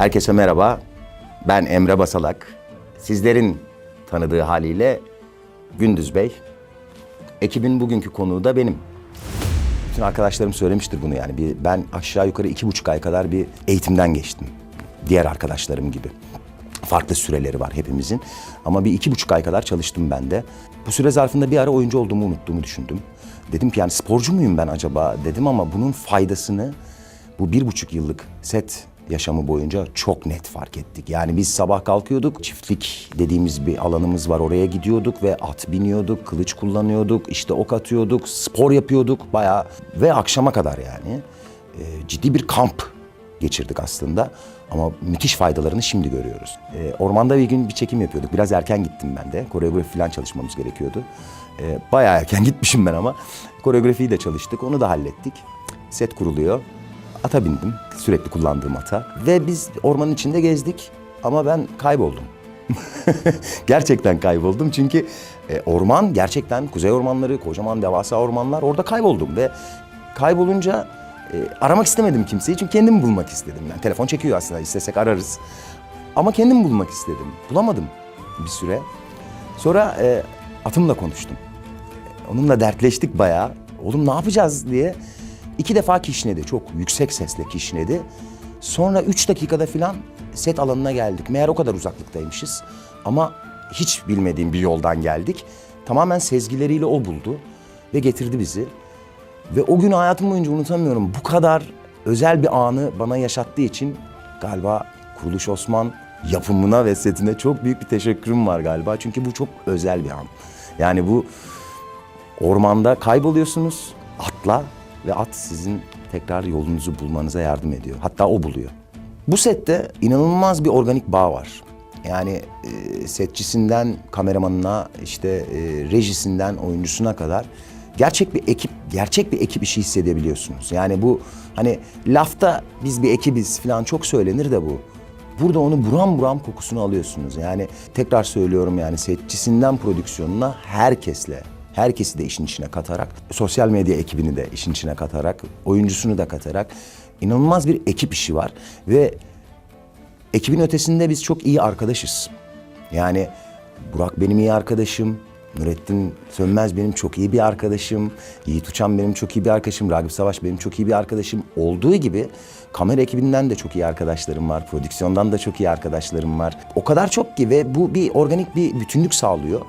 Herkese merhaba. Ben Emre Basalak. Sizlerin tanıdığı haliyle Gündüz Bey. Ekibin bugünkü konuğu da benim. Bütün arkadaşlarım söylemiştir bunu yani. Bir, ben aşağı yukarı iki buçuk ay kadar bir eğitimden geçtim. Diğer arkadaşlarım gibi. Farklı süreleri var hepimizin. Ama bir iki buçuk ay kadar çalıştım ben de. Bu süre zarfında bir ara oyuncu olduğumu unuttuğumu düşündüm. Dedim ki yani sporcu muyum ben acaba dedim ama bunun faydasını bu bir buçuk yıllık set yaşamı boyunca çok net fark ettik. Yani biz sabah kalkıyorduk, çiftlik dediğimiz bir alanımız var oraya gidiyorduk ve at biniyorduk, kılıç kullanıyorduk, işte ok atıyorduk, spor yapıyorduk bayağı ve akşama kadar yani e, ciddi bir kamp geçirdik aslında. Ama müthiş faydalarını şimdi görüyoruz. E, ormanda bir gün bir çekim yapıyorduk. Biraz erken gittim ben de. Koreografi falan çalışmamız gerekiyordu. E, bayağı erken gitmişim ben ama. Koreografiyi de çalıştık. Onu da hallettik. Set kuruluyor. Ata bindim. Sürekli kullandığım ata. Ve biz ormanın içinde gezdik. Ama ben kayboldum. gerçekten kayboldum çünkü e, orman gerçekten kuzey ormanları, kocaman devasa ormanlar orada kayboldum ve kaybolunca e, aramak istemedim kimseyi çünkü kendim bulmak istedim. Yani telefon çekiyor aslında istesek ararız. Ama kendim bulmak istedim. Bulamadım bir süre. Sonra e, atımla konuştum. Onunla dertleştik bayağı. Oğlum ne yapacağız diye. İki defa kişnedi. Çok yüksek sesle kişnedi. Sonra üç dakikada filan set alanına geldik. Meğer o kadar uzaklıktaymışız. Ama hiç bilmediğim bir yoldan geldik. Tamamen sezgileriyle o buldu ve getirdi bizi. Ve o gün hayatım boyunca unutamıyorum. Bu kadar özel bir anı bana yaşattığı için galiba Kuruluş Osman yapımına ve setine çok büyük bir teşekkürüm var galiba. Çünkü bu çok özel bir an. Yani bu ormanda kayboluyorsunuz atla ve at sizin tekrar yolunuzu bulmanıza yardım ediyor. Hatta o buluyor. Bu sette inanılmaz bir organik bağ var. Yani e, setçisinden kameramanına işte e, rejisinden oyuncusuna kadar gerçek bir ekip gerçek bir ekip işi hissedebiliyorsunuz. Yani bu hani lafta biz bir ekibiz falan çok söylenir de bu. Burada onu buram buram kokusunu alıyorsunuz. Yani tekrar söylüyorum yani setçisinden prodüksiyonuna herkesle herkesi de işin içine katarak, sosyal medya ekibini de işin içine katarak, oyuncusunu da katarak inanılmaz bir ekip işi var ve ekibin ötesinde biz çok iyi arkadaşız. Yani Burak benim iyi arkadaşım, Nurettin Sönmez benim çok iyi bir arkadaşım, Yiğit Uçan benim çok iyi bir arkadaşım, Ragıp Savaş benim çok iyi bir arkadaşım. Olduğu gibi kamera ekibinden de çok iyi arkadaşlarım var, prodüksiyondan da çok iyi arkadaşlarım var. O kadar çok ki ve bu bir organik bir bütünlük sağlıyor.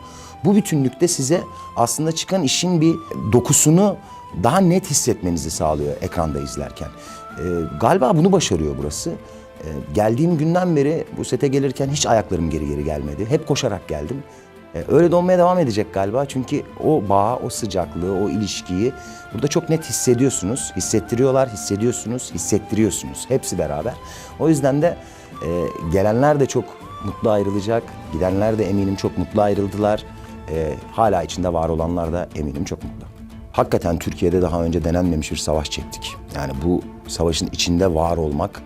Bu bütünlükte size aslında çıkan işin bir dokusunu daha net hissetmenizi sağlıyor ekranda izlerken. Ee, galiba bunu başarıyor burası. Ee, geldiğim günden beri bu sete gelirken hiç ayaklarım geri geri gelmedi. Hep koşarak geldim. Ee, öyle de olmaya devam edecek galiba. Çünkü o bağ, o sıcaklığı, o ilişkiyi burada çok net hissediyorsunuz. Hissettiriyorlar, hissediyorsunuz, hissettiriyorsunuz. Hepsi beraber. O yüzden de e, gelenler de çok mutlu ayrılacak. Gidenler de eminim çok mutlu ayrıldılar. E, hala içinde var olanlar da eminim çok mutlu. Hakikaten Türkiye'de daha önce denenmemiş bir savaş çektik. Yani bu savaşın içinde var olmak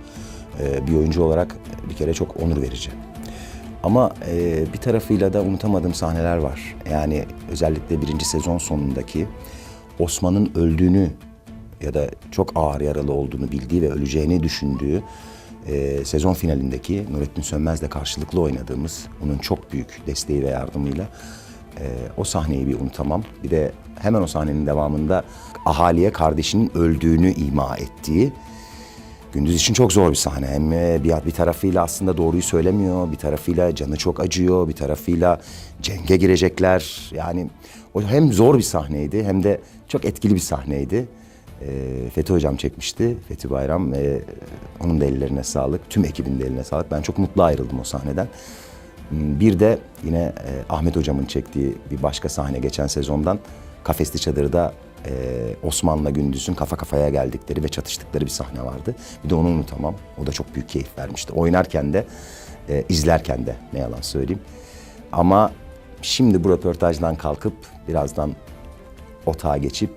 e, bir oyuncu olarak bir kere çok onur verici. Ama e, bir tarafıyla da unutamadığım sahneler var. Yani özellikle birinci sezon sonundaki Osman'ın öldüğünü ya da çok ağır yaralı olduğunu bildiği ve öleceğini düşündüğü e, sezon finalindeki Nurettin Sönmez'le karşılıklı oynadığımız onun çok büyük desteği ve yardımıyla e, o sahneyi bir unutamam. Bir de hemen o sahnenin devamında ahaliye kardeşinin öldüğünü ima ettiği Gündüz için çok zor bir sahne. Hem e, bir, bir tarafıyla aslında doğruyu söylemiyor, bir tarafıyla canı çok acıyor, bir tarafıyla cenge girecekler. Yani o hem zor bir sahneydi hem de çok etkili bir sahneydi. E, Fethi Hocam çekmişti, Fethi Bayram e, onun da ellerine sağlık, tüm ekibin de eline sağlık. Ben çok mutlu ayrıldım o sahneden. Bir de yine e, Ahmet Hocam'ın çektiği bir başka sahne geçen sezondan Kafesli Çadır'da e, Osman'la Gündüz'ün kafa kafaya geldikleri ve çatıştıkları bir sahne vardı. Bir de onu unutamam. O da çok büyük keyif vermişti. Oynarken de, e, izlerken de ne yalan söyleyeyim. Ama şimdi bu röportajdan kalkıp birazdan otağa geçip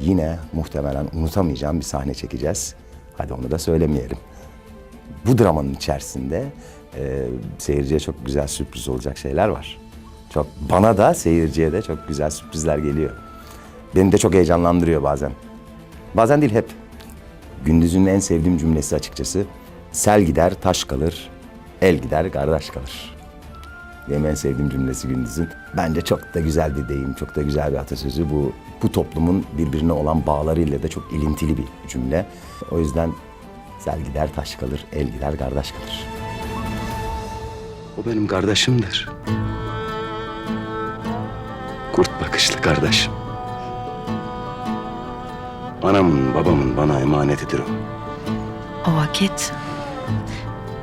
yine muhtemelen unutamayacağım bir sahne çekeceğiz. Hadi onu da söylemeyelim bu dramanın içerisinde e, seyirciye çok güzel sürpriz olacak şeyler var. Çok bana da seyirciye de çok güzel sürprizler geliyor. Beni de çok heyecanlandırıyor bazen. Bazen değil hep. Gündüz'ün en sevdiğim cümlesi açıkçası. Sel gider, taş kalır. El gider, kardeş kalır. Benim en sevdiğim cümlesi Gündüz'ün. Bence çok da güzel bir deyim, çok da güzel bir atasözü. Bu, bu toplumun birbirine olan bağlarıyla da çok ilintili bir cümle. O yüzden sel gider, taş kalır, el gider, kardeş kalır. O benim kardeşimdir. Kurt bakışlı kardeşim. Anamın babamın bana emanetidir o. O vakit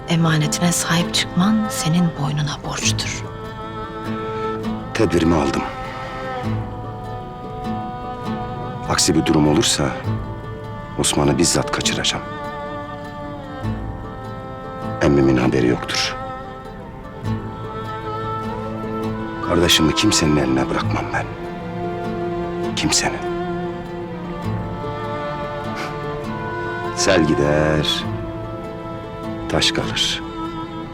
emanetine sahip çıkman senin boynuna borçtur. Tedbirimi aldım. Aksi bir durum olursa Osman'ı bizzat kaçıracağım. Emmimin haberi yoktur. Kardeşimi kimsenin eline bırakmam ben. Kimsenin. Sel gider, taş kalır.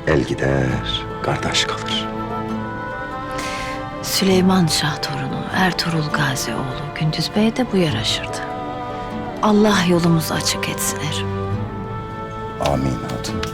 El gider, kardeş kalır. Süleyman Şah torunu Ertuğrul Gazi oğlu Gündüz Bey de bu yaraşırdı. Allah yolumuzu açık etsin erim. Amin hatun.